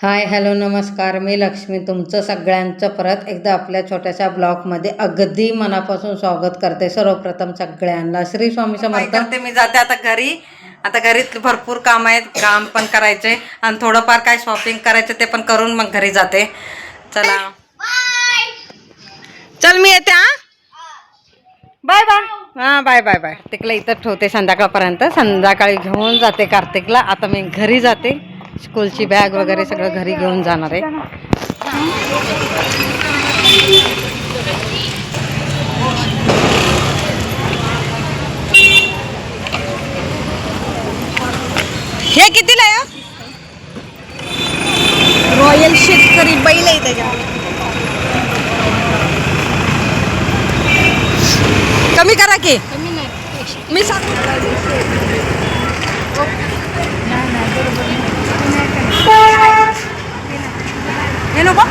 Hi hello नमस्कार. मी लक्ष्मी. तुमचं सगळ्यांचं परत एकदा आपल्या छोट्याशा ब्लॉगमध्ये अगदी मनापासून स्वागत करते. सर्वप्रथम सगळ्यांना श्री स्वामी समर्थ. करते मी जाते आता घरी. आता घरीत भरपूर काम आहेत काम पण करायचे आणि थोडंफार काय शॉपिंग करायचं ते पण करून मग घरी जाते. चला. चल मी येते हा? Bye bye. हा बाय बाय बाय. तिकला इथं ठेवते संध्याकाळपर्यंत. संध्याकाळी घेऊन जाते कार्तिकला. आता मी घरी जाते. स्कूलची बॅग वगैरे सगळं घरी घेऊन जाणार आहे. हे कितीला आहे हो? रॉयल शेतकरी बैल आहे त्याच्यावर कमी करा की. मी सांग हे नको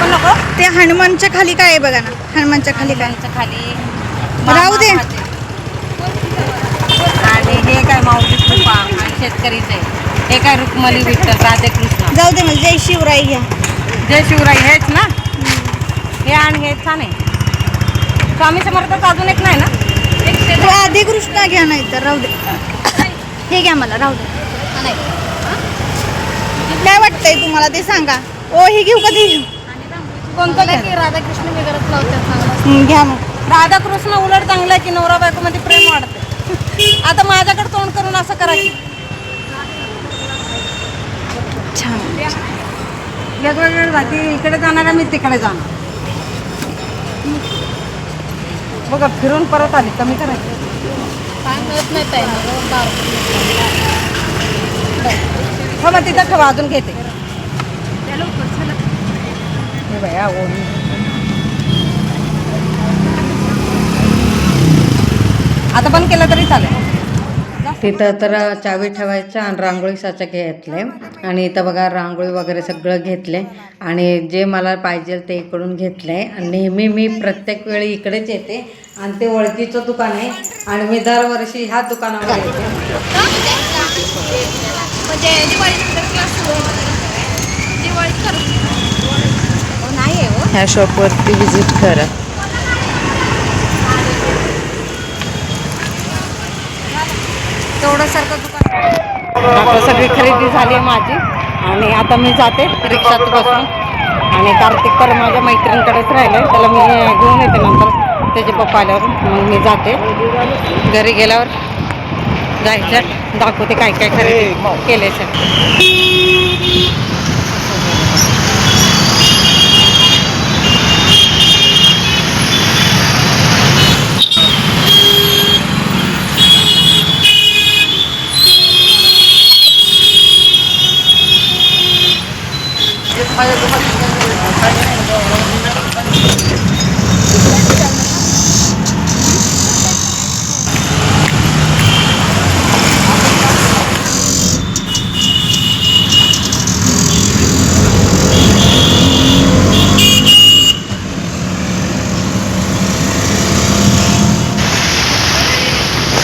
पण नको ते हनुमानच्या खाली काय आहे बघा ना? हनुमानच्या खाली काय? खाली राहू दे. आणि हे काय माऊली कृपा आणि शेतकरीचं. आहे हे काय रुक्मणी विठ्ठल राधे कृष्ण जाऊ दे म्हणजे जय शिवराय घ्या. जय शिवराय हेच ना? हे आणि हे छान आहे. स्वामी समर्थाचं अजून एक नाही ना? राधे कृष्ण घ्या नाही तर राहू दे. हे घ्या मला राहू दे. काय वाटतंय तुम्हाला ते सांगा? ओ हे घेऊ का ते घेऊ कोणतं घ्या? राधाकृष्ण वगैरे लावतात घ्या मग. राधाकृष्ण उलट चांगलं आहे की नवरा बायको मध्ये प्रेम वाढते. आता माझ्याकडे तोंड करून असं करा की. छान वेगवेगळे जाती इकडे जाणार मी तिकडे जाणार. बघा फिरून परत आली. कमी करायची काय मिळत नाही ताई. हो मग तिथं ठेवा अजून घेते. हे बाया ओढी आता बंद केलं तरी चालेल. तिथं तर चावी ठेवायचं आणि रांगोळी साचा घेतले. आणि इथं बघा रांगोळी वगैरे सगळं घेतले. आणि जे मला पाहिजे ते इकडून घेतले. आणि नेहमी मी प्रत्येक वेळी इकडेच येते. आणि ते ओळखीचं दुकान आहे. आणि मी दरवर्षी ह्या दुकानावर येते. म्हणजे आहे हो ह्या शॉपवरती व्हिजिट करा. तेवढं सारखं दुकान आता सगळी खरेदी झाली आहे माझी. आणि आता मी जाते रिक्षात बसून. आणि कार्तिक तर माझ्या मैत्रिणीकडेच राहिलं त्याला मी घेऊन येते नंतर त्याचे पप्पा आल्यावर. मग मी जाते. घरी गेल्यावर जायचं. दाखवते काय काय खरेदी केले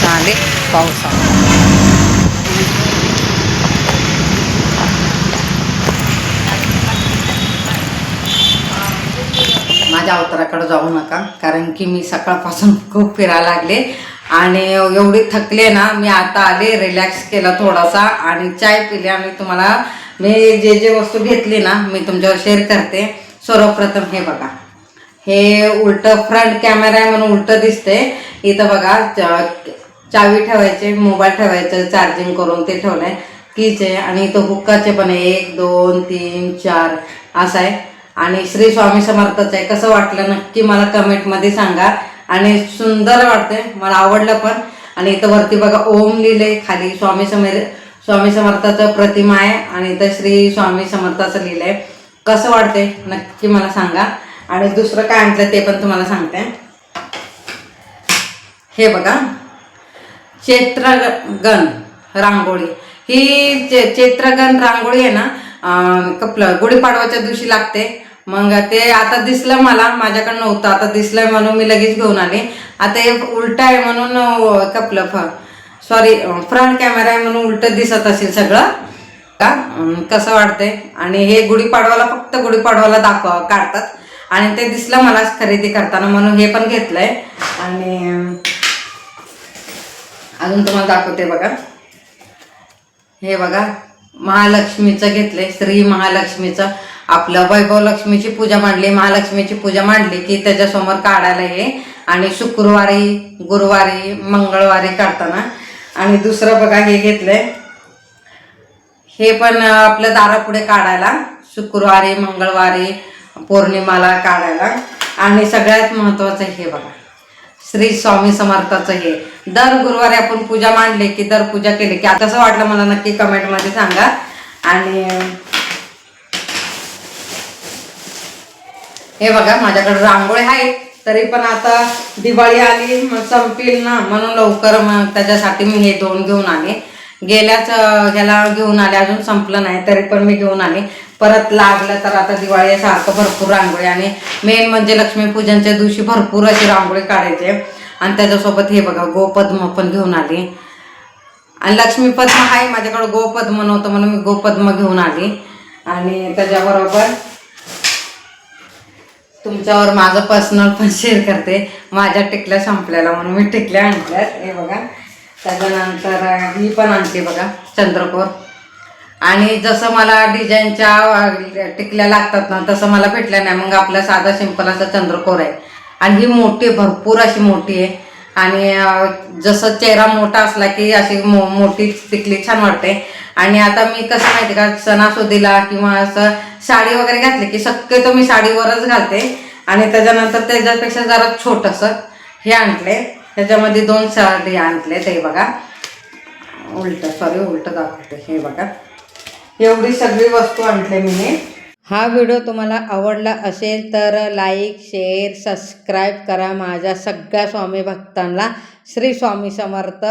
झाले पावसा माझ्या अवताराकडे जाऊ नका कारण की मी सकाळपासून खूप फिरायला लागले आणि एवढी थकले ना मी आता आले रिलॅक्स केला थोडासा आणि चाय पिली आणि तुम्हाला मी जे जे वस्तू घेतली ना मी तुमच्यावर शेअर करते. सर्वप्रथम हे बघा. हे उलट फ्रंट कॅमेरा आहे म्हणून उलटं दिसते इथं बघा चावी ठेवायचे मोबाईल ठेवायचं चार्जिंग करून ते ठेवलंय. कीच आहे आणि तो हुक्काचे पण आहे. एक दोन तीन चार. असं आहे. आणि श्री स्वामी समर्थच आहे. कसं वाटलं नक्की मला कमेंटमध्ये सांगा. आणि सुंदर वाटते मला आवडलं पण. आणि इथं वरती बघा ओम लिहिले खाली स्वामी समर स्वामी समर्थाचं प्रतिमा आहे. आणि इथं श्री स्वामी समर्थाचं लिहिलंय. कसं वाटते नक्की मला सांगा. आणि दुसरं काय आणलं ते पण तुम्हाला सांगते. हे बघा. चैत्रगण रांगोळी. ही चे चैत्रगण रांगोळी आहे ना कपलं गुढीपाडवाच्या दिवशी लागते. मग ते आता दिसलं मला माझ्याकडं नव्हतं. आता दिसलं म्हणून मी लगेच घेऊन आले. आता हे उलट आहे म्हणून कपलं फ सॉरी फ्रंट कॅमेरा आहे म्हणून उलट दिसत असेल सगळं. का? कसं वाटतंय आणि हे गुढीपाडवाला फक्त गुढीपाडवाला दाखव काढतात. आणि ते दिसलं मला खरेदी करताना म्हणून हे पण घेतलंय. आणि अजून तुम्हाला दाखवते बघा. हे बघा महालक्ष्मीचं घेतलंय श्री महालक्ष्मीचं. आपलं वैभव लक्ष्मीची पूजा मांडली महालक्ष्मीची पूजा मांडली की त्याच्यासमोर काढायला हे आणि शुक्रवारी गुरुवारी मंगळवारी काढताना. आणि दुसरं बघा हे घेतलंय. हे पण आपलं आपल्या दारापुढे काढायला शुक्रवारी मंगळवारी पौर्णिमाला काढायला. आणि सगळ्यात महत्त्वाचं हे बघा. श्री स्वामी समर्थाचं हे. दर गुरुवारी आपण पूजा मांडली की दर पूजा केली की आता कसं वाटलं मला नक्की कमेंटमध्ये सांगा. आणि हे बघा माझ्याकडे रांगोळी आहे. तरी पण आता दिवाळी आली मग संपील ना. म्हणून लवकर मग त्याच्यासाठी मी हे दोन घेऊन आले. गेल्याच ह्याला घेऊन आले अजून संपलं नाही तरी पण मी घेऊन आले. परत लागलं तर आता दिवाळी सारखं भरपूर रांगोळी आणि मेन म्हणजे लक्ष्मीपूजनच्या दिवशी भरपूर अशी रांगोळी काढायचे. आणि त्याच्यासोबत हे बघा गोपद्म पण घेऊन आली. आणि लक्ष्मीपद्म आहे माझ्याकडे गोपद्म नव्हतं म्हणून मी गोपद्म घेऊन आली. आणि त्याच्याबरोबर तुमच्यावर माझं पर्सनल पण शेअर करते. माझ्या टिकल्या संपल्याला म्हणून मी टिकल्या आणल्यात. हे बघा. त्याच्यानंतर ही पण आणते बघा चंद्रकोर. आणि जसं मला डिझाईनच्या टिकल्या लागतात ना तसं मला भेटलं नाही. मग आपला साधा सिंपल असा चंद्रकोर आहे. आणि ही मोठी भरपूर अशी मोठी आहे. आणि जसं चेहरा मोठा असला की अशी मो मोठी टिकली छान वाटते. आणि आता मी कसं माहिती का सणासुदीला किंवा असं साडी वगैरे घातली की शक्यतो मी साडीवरच घालते. आणि त्याच्यानंतर त्याच्यापेक्षा जरा छोटंसं हे आणले त्याच्यामध्ये दोन साडी आणले ते बघा. उलट सॉरी उलट दाखवते. हे बघा. एवढी सगळी वस्तू आणले मी. हे हा व्हिडिओ तुम्हाला आवडला असेल तर लाईक शेअर सबस्क्राईब करा माझ्या सगळ्या स्वामी भक्तांना. श्री स्वामी समर्थ.